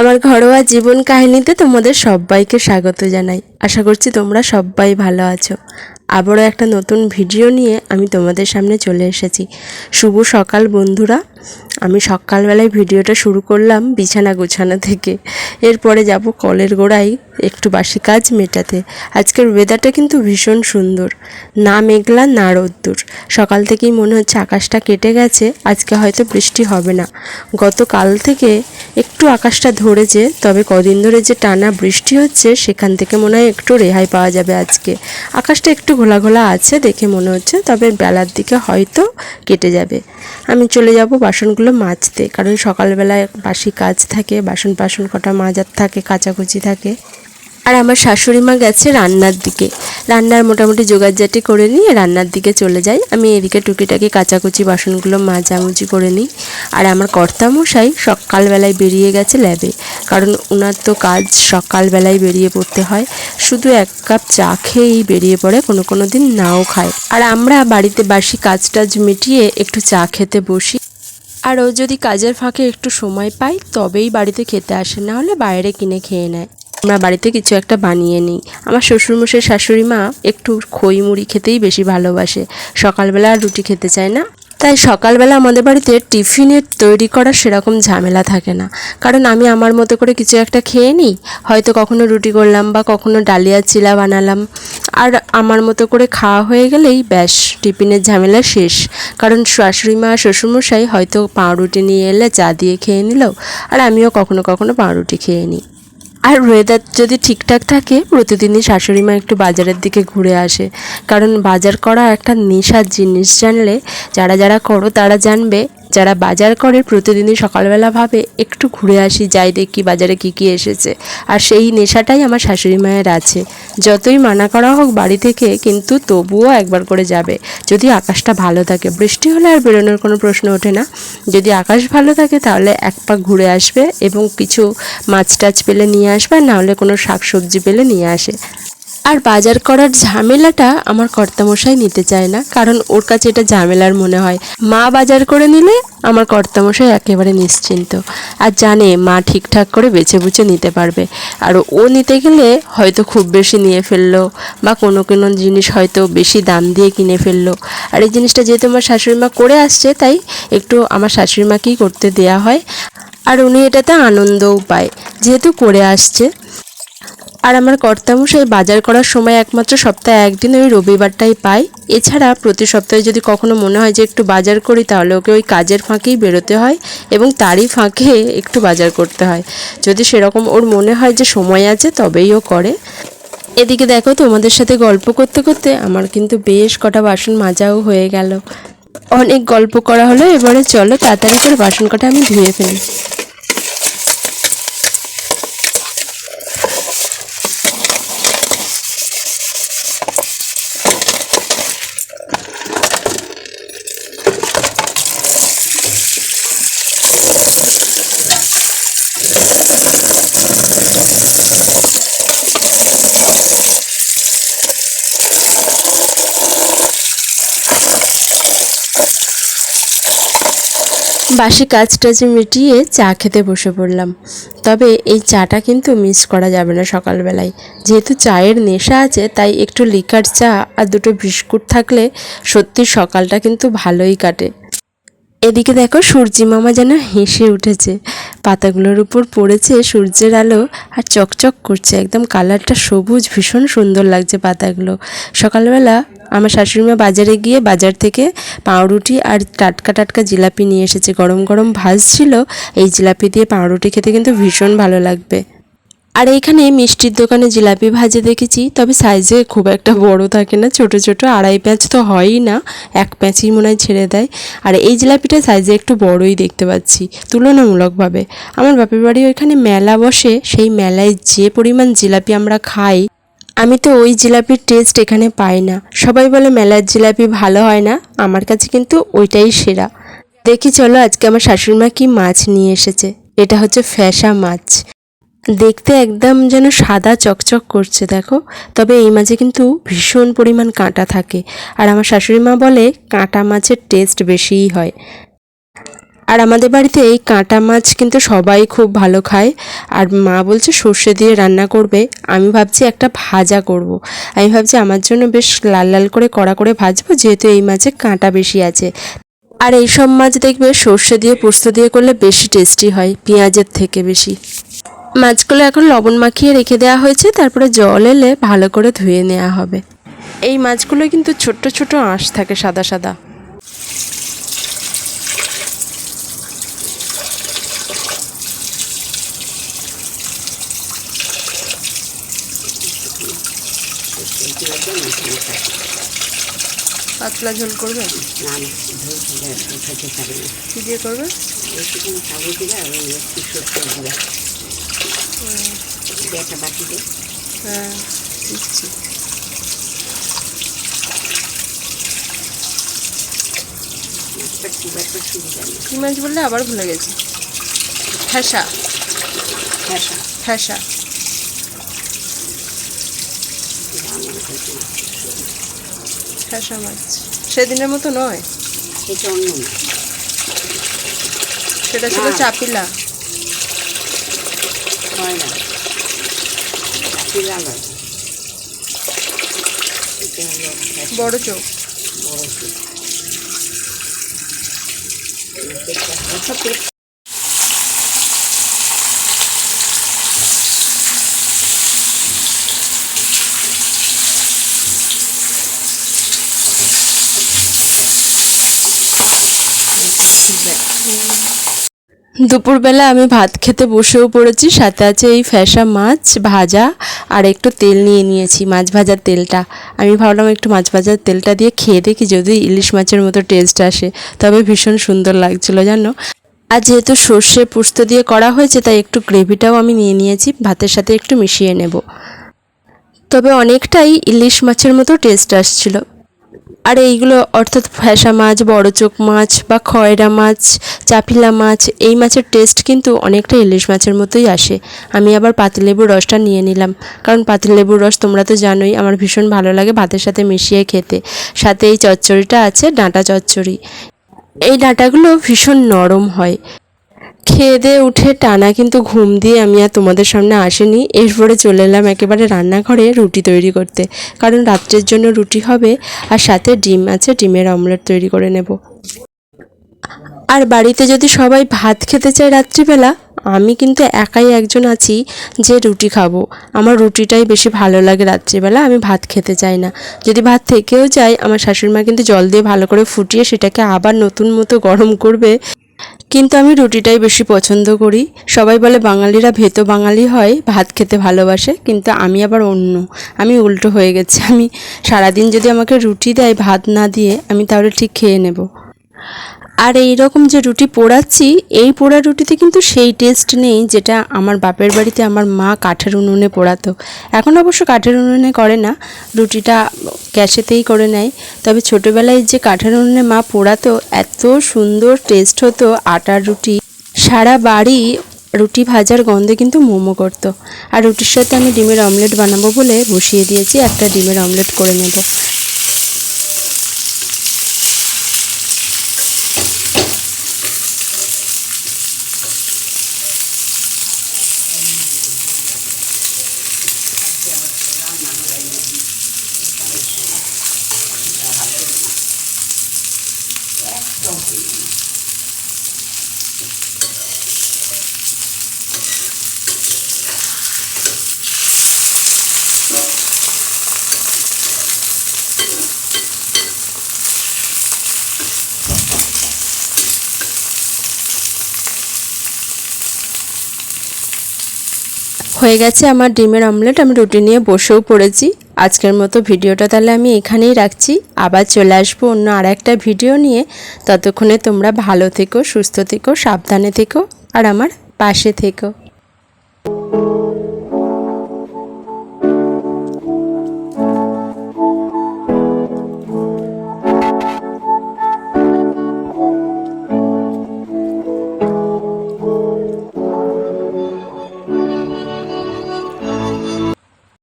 আমার ঘরোয়া জীবন কাহিনীতে তোমাদের সবাইকে স্বাগত জানাই। আশা করছি তোমরা সবাই ভালো আছো। আবারও একটা নতুন ভিডিও নিয়ে আমি তোমাদের সামনে চলে এসেছি। শুভ সকাল বন্ধুরা। আমি সকালবেলায় ভিডিওটা শুরু করলাম বিছানা গোছানো থেকে। এরপরে যাব কলের গোড়ায় একটু বাসি কাজ মেটাতে। আজকের ওয়েদারটা কিন্তু ভীষণ সুন্দর। না মেঘলা, না রোদ্দুর। সকাল থেকেই মনে হচ্ছে আকাশটা কেটে গেছে, আজকে হয়তো বৃষ্টি হবে না। গতকাল থেকে একটু আকাশটা ধরেছে, তবে কদিন ধরে যে টানা বৃষ্টি হচ্ছে, সেখান থেকে মনে হয় একটু রেহাই পাওয়া যাবে আজকে। আকাশটা একটু ঘোলা ঘোলা আছে দেখে মনে হচ্ছে, তবে বেলার দিকে হয়তো কেটে যাবে। আমি চলে যাব বাসনগুলো মাজতে, কারণ সকালবেলায় বাসি কাজ থাকে, বাসন বাসন কটা মাজার থাকে, কাচাকুচি থাকে। আর আমার শাশুড়ি মা গেছে রান্নার দিকে। রান্নার মোটামুটি জোগাড়জাটি করে নিয়ে রান্নার দিকে চলে যাই। আমি এদিকে টুকিটাকি কাচাকুচি বাসনগুলো মাজামুচি করে নিই। আর আমার কর্তামশাই সকালবেলায় বেরিয়ে গেছে ল্যাবে, কারণ ওনার তো কাজ সকালবেলায় বেরিয়ে পড়তে হয়। শুধু এক কাপ চা খেয়েই বেরিয়ে পড়ে, কোনো কোনো দিন নাও খায়। আর আমরা বাড়িতে বাসি কাজ টাজ মিটিয়ে একটু চা খেতে বসি। আর ও যদি কাজের ফাঁকে একটু সময় পাই তবেই বাড়িতে খেতে আসে, না হলে বাইরে কিনে খেয়ে নেয়। আমরা বাড়িতে কিছু একটা বানিয়ে নিই। আমার শ্বশুরমশাই, শাশুড়ি মা একটু খই মুড়ি খেতেই বেশি ভালোবাসে। সকালবেলা আর রুটি খেতে চায় না। তাই সকালবেলা আমাদের বাড়িতে টিফিনের তৈরি করার সেরকম ঝামেলা থাকে না। কারণ আমি আমার মতো করে কিছু একটা খেয়ে নিই, হয়তো কখনো রুটি করলাম বা কখনো ডালিয়া চিলা বানালাম। আর আমার মতো করে খাওয়া হয়ে গেলেই ব্যাস, টিফিনের ঝামেলা শেষ। কারণ শাশুড়ি মা, শ্বশুরমশাই হয়তো পাউরুটি নিয়ে এলে চা দিয়ে খেয়ে নিল, আর আমিও কখনো কখনো পাউরুটি খেয়ে নিই। আর ওয়েদার যদি ঠিকঠাক থাকে, প্রতিদিনই শাশুড়ি মা একটু বাজারের দিকে ঘুরে আসে। কারণ বাজার করা একটা নেশার জিনিস জানলে, যারা যারা করো তারা জানবে যারা বাজার করে প্রতিদিনই সকালবেলা ভাবে, একটু ঘুরে আসি, যাই দেখি বাজারে কি কি এসেছে। আর সেই নেশাটাই আমার শাশুড়ি মায়ের আছে। যতই মানা করা হোক বাড়ি থেকে, কিন্তু তবুও একবার করে যাবে। যদি আকাশটা ভালো থাকে, বৃষ্টি হলে আর বেরোনোর কোনো প্রশ্ন ওঠে না। যদি আকাশ ভালো থাকে, তাহলে এক পাক ঘুরে আসবে এবং কিছু মাছ টাছ পেলে নিয়ে আসবে, আর নাহলে কোনো শাক সবজি পেলে নিয়ে আসে। আর বাজার করার ঝামেলাটা আমার কর্তামশাই নিতে চায় না, কারণ ওর কাছে এটা ঝামেলার মনে হয়। মা বাজার করে নিলে আমার কর্তামশাই একেবারে নিশ্চিন্ত। আর জানে মা ঠিকঠাক করে বেছে বুছে নিতে পারবে। আর ও নিতে গেলে হয়তো খুব বেশি নিয়ে ফেলল, বা কোনো কোনো জিনিস হয়তো বেশি দাম দিয়ে কিনে ফেলল। আর এই জিনিসটা যেহেতু আমার শাশুড়ি মা করে আসছে, তাই একটু আমার শাশুড়ি মাকেই করতে দেয়া হয়। আর উনি এটাতে আনন্দও পায়, যেহেতু করে আসছে। আর আমার কর্তামশাই বাজার করার সময় একমাত্র সপ্তাহে একদিন ওই রবিবারটাই পাই এছাড়া প্রতি সপ্তাহে যদি কখনো মনে হয় যে একটু বাজার করি, তাহলে ওকে ওই কাজের ফাঁকেই বেরোতে হয় এবং তারই ফাঁকে একটু বাজার করতে হয়। যদি সেরকম ওর মনে হয় যে সময় আছে, তবেই ও করে। এদিকে দেখো, তোমাদের সাথে গল্প করতে করতে আমার কিন্তু বেশ কটা বাসন মাজাও হয়ে গেল। অনেক গল্প করা হলো, এবারে চলো তাড়াতাড়ি করে বাসন কটা আমি ধুয়ে ফেলি। বাসি কাজ টাজ মিটিয়ে চা খেতে বসে পড়লাম। তবে এই চাটা কিন্তু মিস করা যাবে না সকালবেলায়। যেহেতু চায়ের নেশা আছে, তাই একটু লিকার চা আর দুটো বিস্কুট থাকলে সত্যি সকালটা কিন্তু ভালোই কাটে। এদিকে দেখো সূর্যি মামা যেন হেসে উঠেছে। পাতাগুলোর উপর পড়েছে সূর্যের আলো আর চকচক করছে একদম কালারটা সবুজ, ভীষণ সুন্দর লাগছে পাতাগুলো। সকালবেলা আমার শাশুড়ি মা বাজারে গিয়ে বাজার থেকে পাউরুটি আর টাটকা টাটকা জিলাপি নিয়ে এসেছে। গরম গরম ভাজছিল এই জিলাপি দিয়ে পাউরুটি খেতে কিন্তু ভীষণ ভালো লাগবে। আর এইখানে মিষ্টির দোকানে জিলাপি ভাজে দেখেছি, তবে সাইজে খুব একটা বড় থাকে না, ছোট ছোট আড়াই প্যাঁচ তো হয়ই না, এক প্যাঁচই মনে হয় ছেড়ে দেয়। আর এই জিলাপিটা সাইজে একটু বড়ই দেখতে পাচ্ছি, তুলনামূলকভাবে। আমার বাপের বাড়ি ওইখানে মেলা বসে, সেই মেলায় যে পরিমাণ জিলাপি আমরা খাই, আমি তো ওই জিলাপির টেস্ট এখানে পাই না। সবাই বলে মেলার জিলাপি ভালো হয় না, আমার কাছে কিন্তু ওইটাই সেরা। দেখি চলো আজকে আমার শাশুড়িমা কি মাছ নিয়ে এসেছে, এটা হচ্ছে ফ্যাসা মাছ। দেখতে একদম যেন সাদা চকচক করছে, দেখো। তবে এই মাছে কিন্তু ভীষণ পরিমাণ কাঁটা থাকে। আর আমার শাশুড়ি মা বলে, কাঁটা মাছের টেস্ট বেশিই হয়। আর আমাদের বাড়িতে এই কাঁটা মাছ কিন্তু সবাই খুব ভালো খায়। আর মা বলছে, সর্ষে দিয়ে রান্না করবে। আমি ভাবছি একটা ভাজা করব। আমি ভাবছি আমার জন্য বেশ লাল লাল করে কড়া করে ভাজবো, যেহেতু এই মাছে কাঁটা বেশি আছে। আর এই সব মাছ দেখবে সর্ষে দিয়ে পোস্ত দিয়ে করলে বেশি টেস্টি হয়, পেঁয়াজের থেকে বেশি। মাছগুলো এখন লবণ মাখিয়ে রেখে দেওয়া হয়েছে, তারপরে জল এলে ভালো করে ধুয়ে নেওয়া হবে। এই মাছগুলো কিন্তু ছোট্ট ছোট আঁশ থাকে, সাদা সাদা। পাতলা ঝোল করবে? না কী দিয়ে করবে? সাবু দিলা আর একটু দিলা দিয়ে একটা বাটিতে। হ্যাঁ দিচ্ছি। কী মাছ বললে? আবার ভুলে গেছি। ঠেসা। ঠেসা। ঠেসা। মাছ। ঠেসা মাছ। সেদিনের মতো নয়। এটা অন্য সেটা ছিল চাপিলা। হয় না। হলো ঠেসা, বড় চোখ। বড় চুল। দুপুরবেলা আমি ভাত খেতে বসেও পড়েছি, সাথে আছে এই ফ্যাসা মাছ ভাজা, আর একটু তেল নিয়ে নিয়েছি, মাছ ভাজার তেলটা। আমি ভাবলাম একটু মাছ ভাজার তেলটা দিয়ে খেয়ে দেখি, যদি ইলিশ মাছের মতো টেস্ট আসে। তবে ভীষণ সুন্দর লাগছিল, জানো? আর যেহেতু সর্ষে পুস্ত দিয়ে করা হয়েছে, তাই একটু গ্রেভিটাও আমি নিয়ে নিয়েছি, ভাতের সাথে একটু মিশিয়ে নেব। তবে অনেকটাই ইলিশ মাছের মতো টেস্ট আসছিল। আর এইগুলো অর্থাৎ ফ্যাসা মাছ, বড় চোখ মাছ বা খয়রা মাছ, চাপিলা মাছ, এই মাছের টেস্ট কিন্তু অনেকটা ইলিশ মাছের মতোই আসে। আমি আবার পাতিলেবুর রসটা নিয়ে নিলাম। কারণ পাতিলেবুর রস তোমরা তো জানোই, আমার ভীষণ ভালো লাগে ভাতের সাথে মিশিয়ে খেতে। সাথে এই চচ্চড়িটা আছে ডাঁটা চচ্চড়ি। এই ডাঁটাগুলো ভীষণ নরম হয়। খেয়ে দিয়ে উঠে টানা কিন্তু ঘুম দিয়ে আমি আর তোমাদের সামনে আসেনি। এরপরে চলে এলাম একেবারে রান্নাঘরে রুটি তৈরি করতে। কারণ রাত্রের জন্য রুটি হবে আর সাথে ডিম আছে, ডিমের অমলেট তৈরি করে নেব। আর বাড়িতে যদি সবাই ভাত খেতে চায় রাত্রিবেলা, আমি কিন্তু একাই একজন আছি যে রুটি খাব। আমার রুটিটাই বেশি ভালো লাগে রাত্রিবেলা, আমি ভাত খেতে চাই না। যদি ভাত থেকেও যায়, আমার শাশুড়িমা কিন্তু জল দিয়ে ভালো করে ফুটিয়ে সেটাকে আবার নতুন মতো গরম করবে। কিন্তু আমি রুটিটাই বেশি পছন্দ করি। সবাই বলে বাঙালিরা ভেতো বাঙালি হয়, ভাত খেতে ভালোবাসে, কিন্তু আমি আবার অন্য। আমি উল্টো হয়ে গেছি। আমি সারাদিন যদি আমাকে রুটি দেয়, ভাত না দিয়ে, আমি তাহলে ঠিক খেয়ে নেব। আর এই রকম যে রুটি পোড়াচ্ছি, এই পোড়া রুটিতে কিন্তু সেই টেস্ট নেই যেটা আমার বাপের বাড়িতে আমার মা কাঠের উনুনে পোড়াতো। এখন অবশ্য কাঠের উনুনে করে না, রুটিটা গ্যাসেতেই করে নেয়। তবে ছোটোবেলায় যে কাঠের উনুনে মা পোড়াতো, এত সুন্দর টেস্ট হতো আটার রুটি। সারা বাড়ি রুটি ভাজার গন্ধে কিন্তু মোমো করতো। আর রুটির সাথে আমি ডিমের অমলেট বানাবো বলে বসিয়ে দিয়েছি, একটা ডিমের অমলেট করে নেব। হয়ে গেছে আমার ডিমের অমলেট আমি রুটি নিয়ে বসেও পড়েছি। আজকের মতো ভিডিওটা তাহলে আমি এখানেই রাখছি। আবার চলে আসব অন্য আর একটা ভিডিও নিয়ে। ততক্ষণে তোমরা ভালো থেকো, সুস্থ থেকো, সাবধানে থেকো, আর আমার পাশে থেকো।